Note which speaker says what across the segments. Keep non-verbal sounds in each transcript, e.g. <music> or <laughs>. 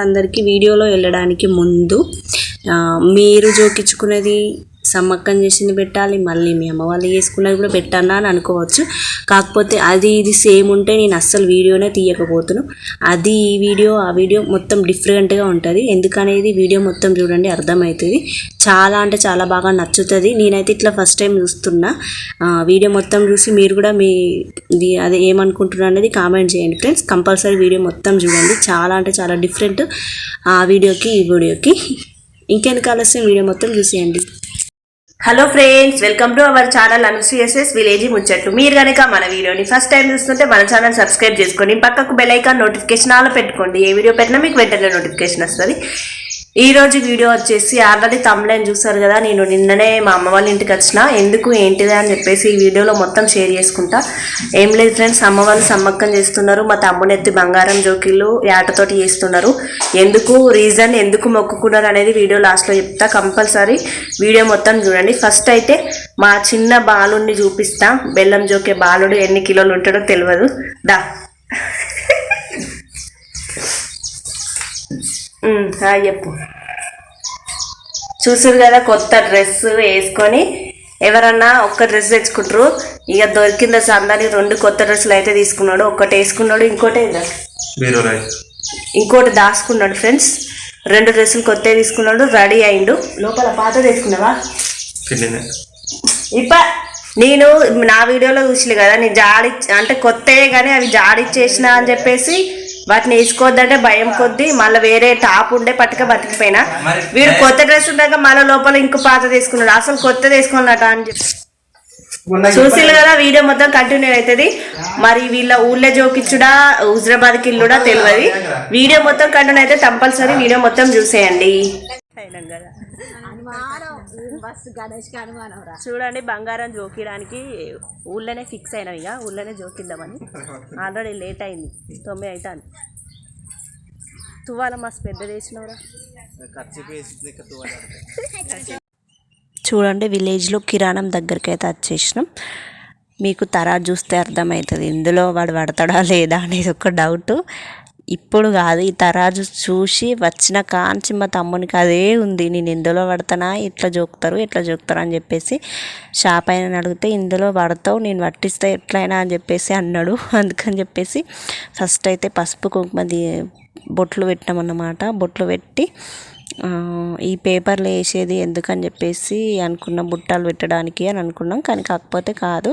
Speaker 1: అందరికీ వీడియోలో వెళ్ళడానికి ముందు ఆ, మీరు జోకించుకునేది సమ్మక్కం చేసింది పెట్టాలి మళ్ళీ మీ అమ్మ వాళ్ళు చేసుకున్నది కూడా పెట్టానా అని అనుకోవచ్చు. కాకపోతే అది ఇది సేమ్ ఉంటే నేను అస్సలు వీడియోనే తీయకపోతున్నాను అది ఈ వీడియో ఆ వీడియో మొత్తం డిఫరెంట్గా ఉంటుంది. ఎందుకనేది వీడియో మొత్తం చూడండి అర్థమవుతుంది. చాలా అంటే చాలా బాగా నచ్చుతుంది. నేనైతే ఇట్లా ఫస్ట్ టైం చూస్తున్నా. వీడియో మొత్తం చూసి మీరు కూడా మీ అదే ఏమనుకుంటున్నారు అనేది కామెంట్ చేయండి ఫ్రెండ్స్. కంపల్సరీ వీడియో మొత్తం చూడండి. చాలా అంటే చాలా డిఫరెంట్ ఆ వీడియోకి ఈ వీడియోకి. ఇంకెందుకు ఆలస్యం? వీడియో మొత్తం చూసేయండి. Hello friends welcome to our channel అనుసీఎస్ఎస్ village ముచ్చట్లు మీరు కనుక మన వీడియోని ఫస్ట్ టైం చూస్తుంటే మన ఛానల్ సబ్స్క్రైబ్ చేసుకోండి పక్కకు బెల్ ఐకాన్ నోటిఫికేషన్ ఆలో పెట్టుకోండి. ఏ వీడియో పెట్టినా మీకు వెంటనే నోటిఫికేషన్ వస్తుంది. ఈరోజు వీడియో వచ్చేసి ఆల్రెడీ తమ్లైన్ చూసారు కదా నేను నిన్ననే మా అమ్మ వాళ్ళ ఇంటికి వచ్చిన. ఎందుకు ఏంటిది అని చెప్పేసి ఈ వీడియోలో మొత్తం షేర్ చేసుకుంటా. ఏం లేదు ఫ్రెండ్స్ అమ్మ వాళ్ళు సమ్మక్కం చేస్తున్నారు. మా తమ్ముని ఎత్తి బంగారం జోకిళ్ళు యాటతోటి చేస్తున్నారు. ఎందుకు రీజన్ ఎందుకు మొక్కుకున్నారు అనేది వీడియో లాస్ట్లో చెప్తా కంపల్సరీ వీడియో మొత్తం చూడండి. ఫస్ట్ అయితే మా చిన్న బాలుడిని చూపిస్తా. బెల్లం జోకే బాలుడు ఎన్ని కిలోలు ఉంటాడో తెలియదు. దా. హాయ్ చెప్పు. చూసారు కదా కొత్త డ్రెస్ వేసుకొని ఎవరన్నా ఒక్క డ్రెస్ తెచ్చుకుంటారు. ఇక దొరికింద సందని రెండు కొత్త డ్రెస్సులు అయితే తీసుకున్నాడు. ఒకటి వేసుకున్నాడు ఇంకోటి ఇంకోటి దాచుకున్నాడు ఫ్రెండ్స్. రెండు డ్రెస్సులు కొత్త తీసుకున్నాడు రెడీ అయిండు. లోపల పాత తీసుకున్నావా ఇప్ప నేను నా వీడియోలో చూసిలే కదా నేను జాడి అంటే కొత్తయే కానీ అవి జాడిచ్చేసిన అని చెప్పేసి వాటిని వేసుకోవద్దంటే భయం కొద్దీ మళ్ళీ వేరే టాప్ ఉండే పట్టుక బతికిపోయినా. వీడు కొత్త డ్రెస్ ఉండగా మళ్ళీ లోపల ఇంకో పాత తీసుకున్నాడు. అసలు కొత్త తీసుకున్నట అని చెప్పి. చూసిల్లు కదా వీడియో మొత్తం కంటిన్యూ అవుతుంది. మరి వీళ్ళ ఊళ్ళో జోకిచ్చుడా హుజరాబాద్ కిల్లుడా తెలియదు వీడియో మొత్తం కంటిన్యూ అయితే కంపల్సరీ వీడియో మొత్తం చూసేయండి. చూడండి బంగారం జోకియడానికి ఊళ్ళోనే ఫిక్స్ అయినాం ఇక. ఊళ్ళోనే జోకిద్దామని. ఆల్రెడీ లేట్ అయింది. తొమ్మిది అవుతుంది తువాల మస్తు పెద్ద వేసినవరా చూడండి విలేజ్లో కిరాణం దగ్గరికి అయితే వచ్చేసినాం. మీకు తరాజు చూస్తే అర్థమవుతుంది. ఇందులో వాడు పడతాడా లేదా అనేది ఒక డౌట్ ఇప్పుడు కాదు ఈ తరాజు చూసి వచ్చిన కాంచి మా తమ్మునికి అదే ఉంది. నేను ఇందులో పడతానా? ఇట్లా జోకుతారు? ఇట్లా జోకుతారు? అని చెప్పేసి షాప్ అయిన అడిగితే ఇందులో పడతావు నేను పట్టిస్తే ఎట్లయినా? అని చెప్పేసి అన్నాడు. <laughs> అందుకని చెప్పేసి ఫస్ట్ అయితే పసుపు కుంకుమ బొట్లు పెట్టినామన్నమాట. బొట్లు పెట్టి ఈ పేపర్లు వేసేది ఎందుకని చెప్పేసి అనుకున్న బుట్టాలు పెట్టడానికి అని అనుకున్నాం. కానీ కాకపోతే కాదు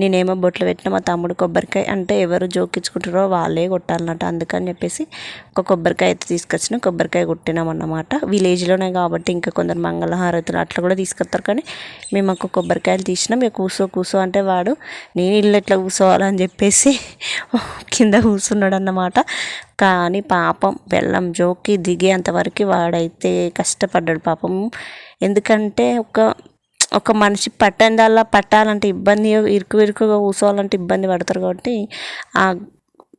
Speaker 1: నేనేమో బొట్లు పెట్టిన మా తమ్ముడు కొబ్బరికాయ అంటే ఎవరు జోకించుకుంటారో వాళ్ళే కొట్టాలన్నట్టు అందుకని చెప్పేసి ఒక కొబ్బరికాయ అయితే తీసుకొచ్చిన కొబ్బరికాయ కొట్టినాం అన్నమాట. విలేజ్లోనే కాబట్టి ఇంకా కొందరు మంగళహారతులు అట్లా కూడా తీసుకొస్తారు. కానీ మేము ఒక కొబ్బరికాయలు తీసినాం. ఇక కూసో కూసో అంటే వాడు నేను ఇల్లు ఎట్లా కూసోవాలని చెప్పేసి కింద కూర్చున్నాడు అన్నమాట కానీ పాపం బెల్లం జోకి దిగేంతవరకు వాడైతే కష్టపడ్డాడు పాపం. ఎందుకంటే ఒక ఒక మనిషి పట్టందల్లా పట్టాలంటే ఇబ్బంది ఇరుకు ఇరుకుగా కూర్చోవాలంటే ఇబ్బంది పడతారు కాబట్టి ఆ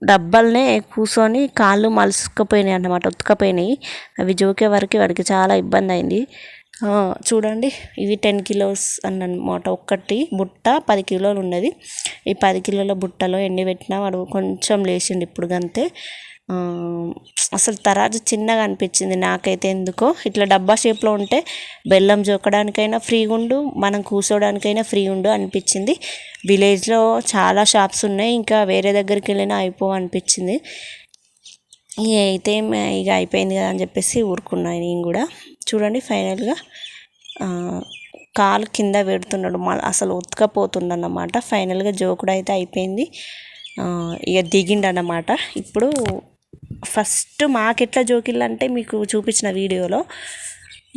Speaker 1: డబ్బల్నే కూర్చొని కాళ్ళు మలుసుకుపోయినాయి అన్నమాట ఉతుకపోయినాయి. అవి జోకే వరకు వాడికి చాలా ఇబ్బంది అయింది. చూడండి ఇవి టెన్ కిలోస్ అన్నమాట ఒక్కటి. బుట్ట పది కిలోలు ఉన్నది ఈ పది కిలోల బుట్టలో ఎండి పెట్టినా వాడు కొంచెం లేచిండు ఇప్పుడు గంతే. అసలు తరాజు చిన్నగా అనిపించింది నాకైతే ఎందుకో. ఇట్లా డబ్బా షేప్లో ఉంటే బెల్లం జోకడానికైనా ఫ్రీగా ఉండు మనం కూర్చోడానికైనా ఫ్రీ ఉండు అనిపించింది. విలేజ్లో చాలా షాప్స్ ఉన్నాయి ఇంకా వేరే దగ్గరికి వెళ్ళినా అయిపో అనిపించింది. ఇక అయితే ఇక అయిపోయింది కదా అని చెప్పేసి ఊరుకున్నాను నేను కూడా. చూడండి ఫైనల్గా కాలు కింద పెడుతున్నాడు మళ్ళీ అసలు ఉతకపోతుండన్నమాట ఫైనల్గా జోకుడు అయితే అయిపోయింది. ఇక దిగిండనమాట ఇప్పుడు ఫస్ట్ మాకెట్లా జోకిళ్ళు అంటే మీకు చూపించిన వీడియోలో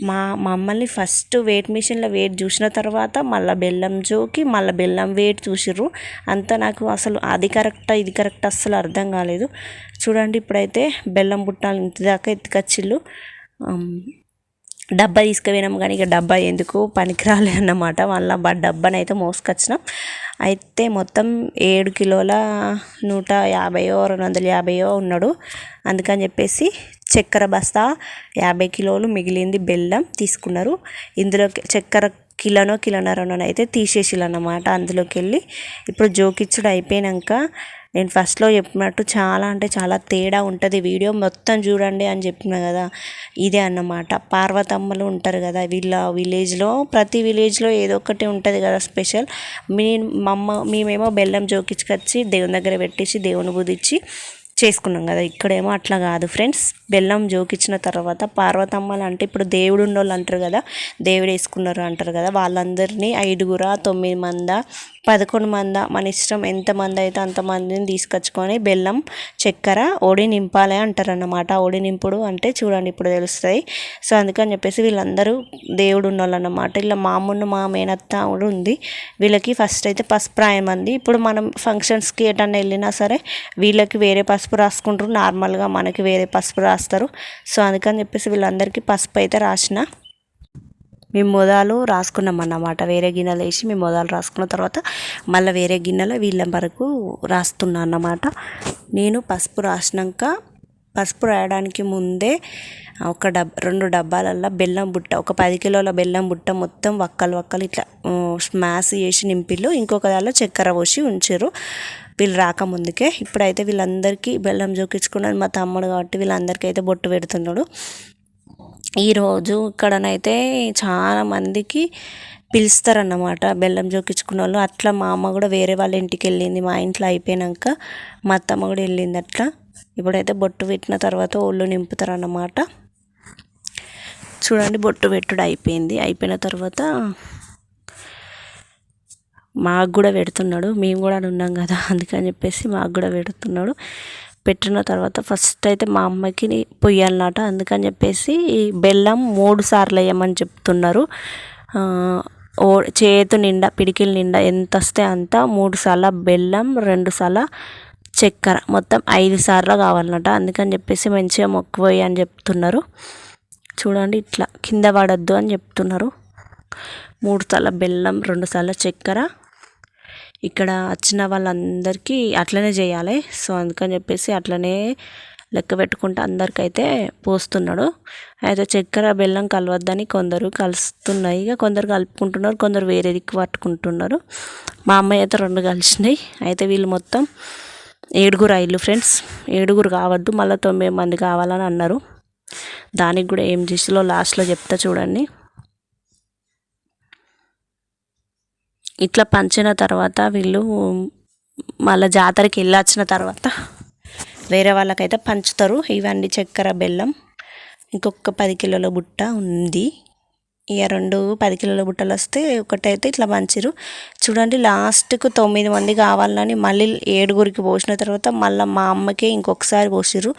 Speaker 1: మా మమ్మల్ని ఫస్ట్ వెయిట్ మిషన్లో వెయిట్ చూసిన తర్వాత మళ్ళీ బెల్లం జోకి మళ్ళీ బెల్లం వెయిట్ చూసిర్రు. అంతా నాకు అసలు అది కరెక్టా ఇది కరెక్ట్ అస్సలు అర్థం కాలేదు. చూడండి ఇప్పుడైతే బెల్లం బుట్టాలు ఇంటి దాకా ఎత్తుకొచ్చిళ్ళు. డబ్బా తీసుకుపోయినాం కానీ ఇక డబ్బా ఎందుకు పనికిరాలే అన్నమాట. మళ్ళీ డబ్బాని అయితే మోసుకొచ్చినాం. అయితే మొత్తం ఏడు కిలోల నూట యాభైయో రెండు వందల యాభైయో ఉన్నాడు. అందుకని చెప్పేసి చక్కెర బస్తా యాభై కిలోలు మిగిలింది బెల్లం తీసుకున్నారు. ఇందులో చక్కెర కిలోనో కిలోన్నరనో అయితే తీసేసిల్లు అన్నమాట అందులోకి వెళ్ళి ఇప్పుడు జోకిచ్చుడు అయిపోయినాక నేను ఫస్ట్లో చెప్పినట్టు చాలా అంటే చాలా తేడా ఉంటుంది వీడియో. మొత్తం చూడండి అని చెప్పిన కదా ఇదే అన్నమాట. పార్వతమ్మలు ఉంటారు కదా వీళ్ళ విలేజ్లో ప్రతి విలేజ్లో ఏదో ఒకటి ఉంటుంది కదా స్పెషల్. మీ మమ్మ మేమేమో బెల్లం జోకిచ్చుకొచ్చి దేవుని దగ్గర పెట్టేసి దేవుని బుదిచ్చి చేసుకున్నాం కదా. ఇక్కడేమో అట్లా కాదు ఫ్రెండ్స్. బెల్లం జోకిచ్చిన తర్వాత పార్వతమ్మలు అంటే ఇప్పుడు దేవుడు ఉన్నోళ్ళు అంటారు కదా దేవుడు వేసుకున్నారు అంటారు కదా వాళ్ళందరినీ ఐదుగురా తొమ్మిది మంద పదకొండు మంద మన ఇష్టం ఎంతమంది అయితే అంతమందిని తీసుకొచ్చుకొని బెల్లం చక్కెర ఒడి నింపాలి అంటారన్నమాట. ఒడి నింపుడు అంటే చూడండి ఇప్పుడు తెలుస్తుంది. సో అందుకని చెప్పేసి వీళ్ళందరూ దేవుడు ఉన్నోళ్ళు ఇలా మామూలు మా మేనత్త కూడా ఉంది. వీళ్ళకి ఫస్ట్ అయితే పసుపు రాయమంది ఇప్పుడు మనం ఫంక్షన్స్కి ఎటన్నా వెళ్ళినా సరే వీళ్ళకి వేరే పసుపు రాసుకుంటారు. నార్మల్గా మనకి వేరే పసుపు రాస్తారు. సో అందుకని చెప్పేసి వీళ్ళందరికీ పసుపు అయితే రాసిన మేము మొదలు రాసుకున్నాం అన్నమాట. వేరే గిన్నెలు వేసి మేము మొదలు రాసుకున్న తర్వాత మళ్ళీ వేరే గిన్నెలో వీళ్ళ వరకు రాస్తున్నా అన్నమాట. నేను పసుపు రాసినాక పసుపు రాయడానికి ముందే ఒక డబ్ రెండు డబ్బాలల్లో బెల్లం బుట్ట ఒక పది కిలోల బెల్లం బుట్ట మొత్తం వక్కలు వక్కలు ఇట్లా స్మాష్ చేసి నింపిల్లు ఇంకొక దానిలో చక్కెర పోసి ఉంచారు వీళ్ళు రాకముందుకే ఇప్పుడైతే వీళ్ళందరికీ బెల్లం జోకించుకున్నాడు మా తమ్ముడు కాబట్టి వీళ్ళందరికీ అయితే బొట్టు పెడుతున్నాడు. ఈరోజు ఇక్కడనైతే చాలా మందికి పిలుస్తారన్నమాట. బెల్లం జోకించుకున్న వాళ్ళు అట్లా మా అమ్మ కూడా వేరే వాళ్ళ ఇంటికి వెళ్ళింది. మా ఇంట్లో అయిపోయాక మా అత్తమ్మ కూడా వెళ్ళింది అట్లా. ఇప్పుడైతే బొట్టు పెట్టిన తర్వాత ఒళ్ళు నింపుతారన్నమాట. చూడండి బొట్టు పెట్టుడు అయిపోయింది. అయిపోయిన తర్వాత మాకు కూడా పెడుతున్నాడు. మేము కూడా ఉన్నాం కదా అందుకని చెప్పేసి మాకు కూడా పెడుతున్నాడు. పెట్టిన తర్వాత ఫస్ట్ అయితే మా అమ్మకి పొయ్యాలన్నమాట. అందుకని చెప్పేసి బెల్లం మూడు సార్లు వేయమని చెప్తున్నారు. ఓ చేతు నిండా పిడికిల నిండా ఎంత వస్తే అంత మూడు సార్లు బెల్లం రెండు సార్లు చక్కెర. మొత్తం ఐదు సార్లు కావాలన్నట అందుకని చెప్పేసి మంచిగా మొక్కుపోయి అని చెప్తున్నారు. చూడండి ఇట్లా కింద పడద్దు అని చెప్తున్నారు. మూడు సార్లు బెల్లం రెండు సార్లు చక్కెర ఇక్కడ వచ్చిన వాళ్ళందరికీ అట్లనే చేయాలి. సో అందుకని చెప్పేసి అట్లనే లెక్క పెట్టుకుంటూ అందరికైతే పోస్తున్నాడు. అయితే చక్కెర బెల్లం కలవద్దని కొందరు కలుస్తున్నాయి. ఇక కొందరు కలుపుకుంటున్నారు కొందరు వేరే దిక్కు పట్టుకుంటున్నారు. మా అమ్మాయి అయితే రెండు కలిసినాయి. అయితే వీళ్ళు మొత్తం ఏడుగురు అయ్యిల్లు ఫ్రెండ్స్. ఏడుగురు కావద్దు మళ్ళీ తొమ్మిది మంది కావాలని అన్నారు. దానికి కూడా ఏం చేసిలో లాస్ట్లో చెప్తా చూడండి. ఇట్లా పంచిన తర్వాత వీళ్ళు మళ్ళీ జాతరకి వెళ్ళొచ్చిన తర్వాత వేరే వాళ్ళకైతే పంచుతారు. ఇవన్నీ చక్కెర బెల్లం. ఇంకొక పది కిలోల బుట్ట ఉంది. ఇక రెండు పది కిలోల బుట్టలు వస్తే ఒకటైతే ఇట్లా పంచిరు చూడండి లాస్ట్కు తొమ్మిది మంది కావాలని మళ్ళీ ఏడుగురికి పోసిన తర్వాత మళ్ళీ మా అమ్మకి ఇంకొకసారి పోసిరు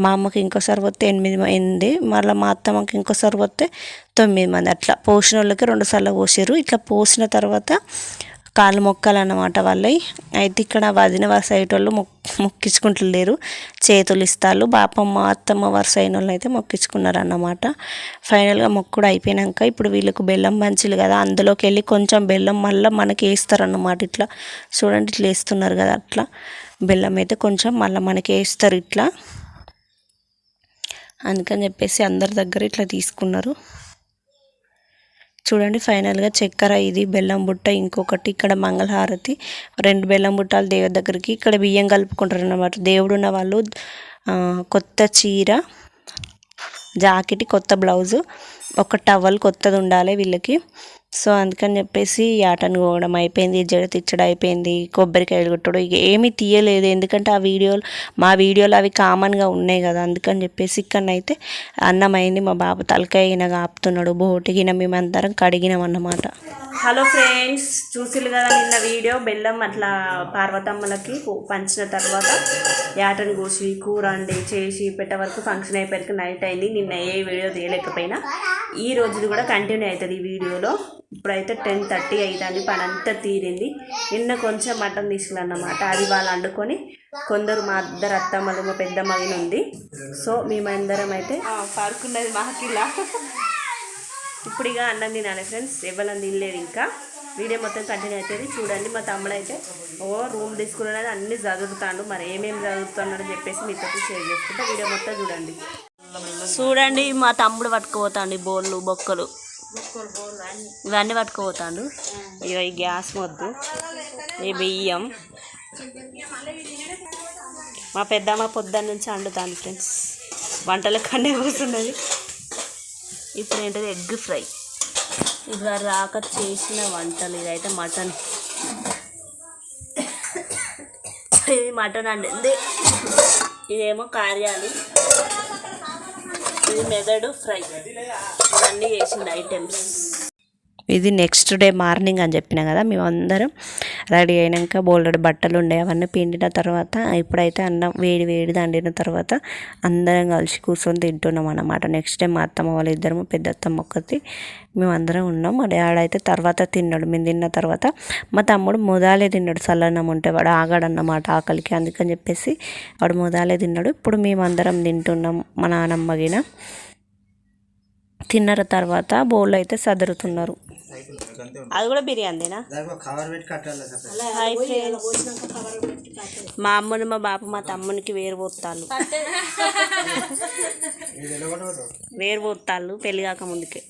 Speaker 1: మా అమ్మకి ఇంకోసారి పోతే ఎనిమిది అయింది మళ్ళీ మా అత్తమ్మకి ఇంకోసారి పోతే తొమ్మిది మంది అట్లా పోసిన వాళ్ళకి రెండు సార్లు పోసిర్రు. ఇట్లా పోసిన తర్వాత కాళ్ళు మొక్కలు అన్నమాట వాళ్ళవి అయితే ఇక్కడ వదిన వరుస అయ్యేటోళ్ళు మొక్ మొక్కించుకుంటలేరు చేతులు ఇస్తారు బాపమ్మ అత్తమ్మ వరుస అయిన వాళ్ళు అయితే మొక్కించుకున్నారు అన్నమాట ఫైనల్గా మొక్కుడు అయిపోయినాక ఇప్పుడు వీళ్ళకు బెల్లం మంచిలు కదా అందులోకి వెళ్ళి కొంచెం బెల్లం మళ్ళీ మనకి వేస్తారు అన్నమాట ఇట్లా. చూడండి ఇట్లా వేస్తున్నారు కదా అట్లా. బెల్లం అయితే కొంచెం మళ్ళీ మనకి వేస్తారు ఇట్లా. అందుకని చెప్పేసి అందరి దగ్గర ఇట్లా తీసుకున్నారు. చూడండి ఫైనల్గా చక్కెర ఇది బెల్లం బుట్ట ఇంకొకటి ఇక్కడ మంగళహారతి. రెండు బెల్లం బుట్టాలు దేవుడి దగ్గరికి ఇక్కడ బియ్యం కలుపుకుంటారు అన్నమాట దేవుడు ఉన్న వాళ్ళు కొత్త చీర జాకెట్ కొత్త బ్లౌజు ఒక టవల్ కొత్తది ఉండాలి వీళ్ళకి. సో అందుకని చెప్పేసి ఈ ఆటను కోవడం అయిపోయింది జడ తిచ్చడం అయిపోయింది కొబ్బరికాయలు కొట్టడం. ఇక ఏమీ తీయలేదు. ఎందుకంటే ఆ వీడియోలు మా వీడియోలు అవి కామన్గా ఉన్నాయి కదా. అందుకని చెప్పేసి ఇక్కడనైతే అన్నం అయింది మా బాబు తలకాయ ఈయన ఆపుతున్నాడు బోటిగిన మేమందరం కడిగినాం అన్నమాట. హలో ఫ్రెండ్స్ చూసిరు కదా నిన్న వీడియో. బెల్లం అట్లా పార్వతమ్మలకి పంచిన తర్వాత యాటను కోసి కూర అండి చేసి పెట్టే వరకు ఫంక్షన్ అయిపోయాక నైట్ అయింది. నిన్న ఏ వీడియో తీయలేకపోయినా ఈ రోజుది కూడా కంటిన్యూ అవుతుంది ఈ వీడియోలో. ఇప్పుడైతే టెన్ థర్టీ అవుతుంది పని అంతా తీరింది. నిన్న కొంచెం మటన్ తీసుకున్నమాట అది వాళ్ళు వండుకొని కొందరు మా ఇద్దరు అత్తమ్మలు మా పెద్దమ్మ గిన ఉంది. సో మేమందరం అయితే పడుకున్నది మాకిలా. ఇప్పుడు ఇక అన్నం తినాలి ఫ్రెండ్స్. ఎవరన్నా తినలేదు ఇంకా. వీడియో మొత్తం కంటిన్యూ అవుతుంది చూడండి. మా తమ్ముడు అయితే ఓ రూమ్ తీసుకున్నది అన్ని చదువుతాడు. మరి ఏమేమి చదువుతున్నాడో చెప్పేసి మీతో షేర్ చేసుకుంటా. వీడియో మొత్తం చూడండి. చూడండి మా తమ్ముడు పట్టుకుపోతాండి బోళ్ళు బొక్కలు. ఇవన్నీ పట్టుకుపోతాడు. ఇక ఈ గ్యాస్ మొద్దు. ఈ బియ్యం. మా పెద్దమ్మ పొద్దున్న నుంచి వండుతాను ఫ్రెండ్స్. వంటల కండే కూర్చున్నది. ఇప్పుడు ఏంటది? Egg fry. ఇది రాక చేసిన వంటలు. ఇదైతే మటన్. ఇది మటన్ అండి. ఇదేమో కార్యాలు. ఇది మెదడు ఫ్రై. ఇవన్నీ చేసింది ఐటమ్స్ ఇది నెక్స్ట్ డే మార్నింగ్ అని చెప్పిన కదా మేమందరం రెడీ అయినాక బోల్డెడ్ బట్టలు ఉండే అవన్నీ పిండిన తర్వాత ఇప్పుడైతే అన్నం వేడి వేడి దండిన తర్వాత అందరం కలిసి కూర్చొని తింటున్నాం అన్నమాట. నెక్స్ట్ డే మా అత్తమ్మ వాళ్ళ ఇద్దరము పెద్ద అత్తమ్మ ఒక్కటి మేమందరం ఉన్నాం. మా డాడ్ అయితే తర్వాత తిన్నాడు. మేము తిన్న తర్వాత మా తమ్ముడు మొదాలే తిన్నాడు. చల్లన్నం ఉంటే వాడు ఆగాడన్నమాట ఆకలికి. అందుకని చెప్పేసి వాడు మొదాలే తిన్నాడు. ఇప్పుడు మేమందరం తింటున్నాం మా నాన్నమ్మ గిన. తిన్నర తర్వాత బౌల్ అయితే సదురుతున్నారు. అది కూడా బిర్యానీనా? మా అమ్మని మా బాపు మా తమ్మునికి వేరు పోతాళ్ళు. వేరు పోతాళ్ళు పెళ్ళి కాక ముందుకే.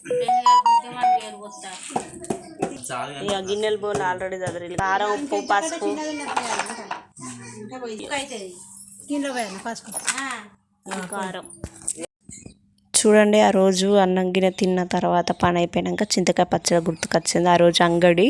Speaker 1: ఇక గిన్నెల బోల్ ఆల్రెడీ చదిరి కారం ఉప్పు పసుపు. కారం. చూడండి ఆ రోజు అన్నం గిన్నె తిన్న తర్వాత పని అయిపోయాక చింతకాయ పచ్చడి గుర్తుకొచ్చింది. ఆ రోజు అంగడి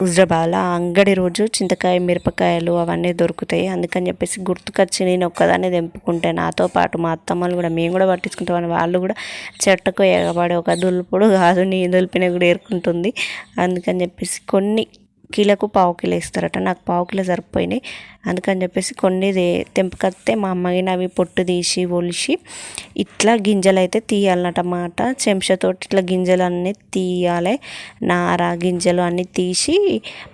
Speaker 1: హుజరాబాద్లో ఆ అంగడి రోజు చింతకాయ మిరపకాయలు అవన్నీ దొరుకుతాయి. అందుకని చెప్పేసి గుర్తుకొచ్చి నేను ఒక్కదాన్ని తెంపుకుంటే నాతో పాటు మా అత్తమ్మలు కూడా మేము కూడా పట్టించుకుంటామని వాళ్ళు కూడా చెట్టకు ఎగబడి ఒక దులుపుడు కాదు నీ దులిపిన కూడా ఏరుకుంటుంది. అందుకని చెప్పేసి కొన్ని కిలోకు పావు కిలో ఇస్తారట. నాకు పావు కిలో సరిపోయినాయి. అందుకని చెప్పేసి కొన్ని తెంపకత్తే తెంపుకొస్తే మా అమ్మగిన అవి పొట్టు తీసి ఒలిసి ఇట్లా గింజలు అయితే తీయాలన్నమాట చెంచాతోటి ఇట్లా గింజలు అన్నీ తీయాలి. నార గింజలు అన్నీ తీసి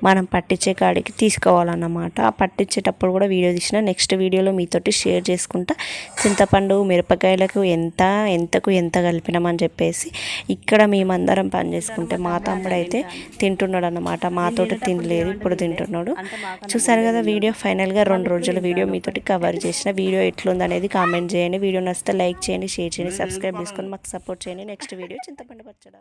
Speaker 1: మనం పట్టించే కాడికి తీసుకోవాలన్నమాట. ఆ పట్టించేటప్పుడు కూడా వీడియో తీసిన నెక్స్ట్ వీడియోలో మీతోటి షేర్ చేసుకుంటా. చింతపండు మిరపకాయలకు ఎంత ఎంతకు ఎంత కలిపినామని చెప్పేసి ఇక్కడ మేమందరం పని చేసుకుంటే మా తమ్ముడు అయితే తింటున్నాడు అన్నమాట మాతోటి తినలేదు ఇప్పుడు తింటున్నాడు. చూసారు కదా వీడియో ఫైనల్ ఫైనల్గా రెండు రోజుల వీడియో మీతోటి కవర్ చేసిన వీడియో ఎట్లుంది అనేది కామెంట్ చేయండి. వీడియో నచ్చితే లైక్ చేయండి షేర్ చేయండి సబ్స్క్రైబ్ చేసుకొని మాకు సపోర్ట్ చేయండి. నెక్స్ట్ వీడియో చింతపండు పచ్చడా.